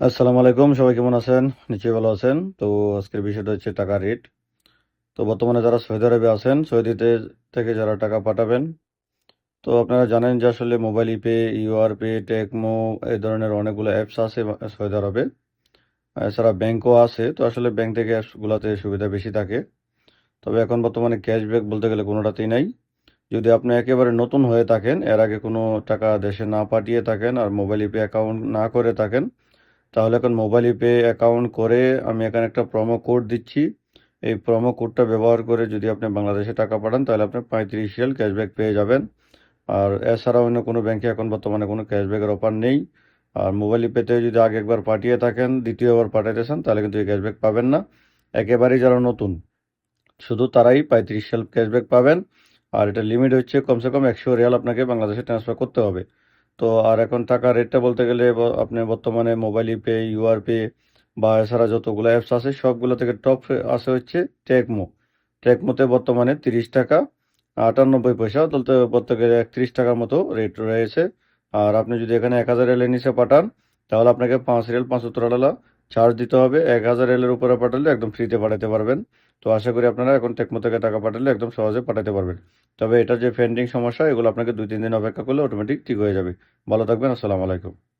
আসসালামু আলাইকুম, সবাই কেমন আছেন? নিশ্চয়ই ভালো আছেন। তো আজকের বিষয়টা হচ্ছে টাকা রেট তো বর্তমানে যারা সৌদি আরবে আছেন, সৌদিতে থেকে যারা টাকা পাঠাবেন, তো আপনারা জানেন যে আসলে মোবাইল ইপে ইউআর পে, টেকমো এই ধরনের অনেকগুলো অ্যাপস আছে সৌদি আরবে। এছাড়া ব্যাংকও আছে। তো আসলে ব্যাংক থেকে অ্যাপসগুলোতে সুবিধা বেশি থাকে। তবে এখন বর্তমানে ক্যাশব্যাক বলতে গেলে কোনোটাতেই নাই। যদি আপনি একেবারে নতুন হয়ে থাকেন, এর আগে কোনো টাকা দেশে না পাঠিয়ে থাকেন আর মোবাইল ইপে অ্যাকাউন্ট না করে থাকেন তাহলে এখন মোবাইল পে অ্যাকাউন্ট করে আমি এখানে একটা প্রোমো কোড দিচ্ছি। এই প্রোমো কোডটা ব্যবহার করে যদি আপনি বাংলাদেশে টাকা পাঠান, তাহলে আপনি পঁয়ত্রিশ রিয়াল ক্যাশব্যাক পেয়ে যাবেন। আর এছাড়া অন্য কোনো ব্যাংকে এখন বর্তমানে কোনো ক্যাশব্যাকের অফার নেই। আর মোবাইল পেতে যদি আগে একবার পাঠিয়ে থাকেন, দ্বিতীয়বার পাঠাতে চান তাহলে কিন্তু এই ক্যাশব্যাক পাবেন না। একেবারেই যারা নতুন, শুধু তারাই পঁয়ত্রিশ রিয়াল ক্যাশব্যাক পাবেন। আর এটা লিমিট হচ্ছে কমসে কম একশো রিয়াল আপনাকে বাংলাদেশে ট্রান্সফার করতে হবে। তো আর এখন টাকা রেটটা বলতে গেলে আপনি বর্তমানে মোবাইল পে ইউআর পে বা এছাড়া যতগুলো অ্যাপস আছে, সবগুলো থেকে টপ আছে হচ্ছে টেকমো টেকমোতে বর্তমানে তিরিশ টাকা, আটানব্বই পয়সা বলতে বলতে গেলে একত্রিশ টাকার মতো রেট রয়েছে। আর আপনি যদি এখানে এক হাজার রেলের নিচে পাঠান, তাহলে আপনাকে পাঁচ রেল পাঁচ সত্তর আলাদা চার্জ দিতে হবে। এক হাজার রিয়ালের উপরে পাঠালে একদম ফ্রিতে পাঠাতে পারবেন। তো আশা করি আপনারা এখন টেকমো থেকে টাকা পাঠালে একদম সহজে পাঠাতে পারবেন। তবে এটা যে পেন্ডিং সমস্যা, এগুলো আপনাকে দুই, তিন দিন অপেক্ষা করলে অটোমেটিক ঠিক হয়ে যাবে। ভালো থাকবেন, আসসালামু আলাইকুম।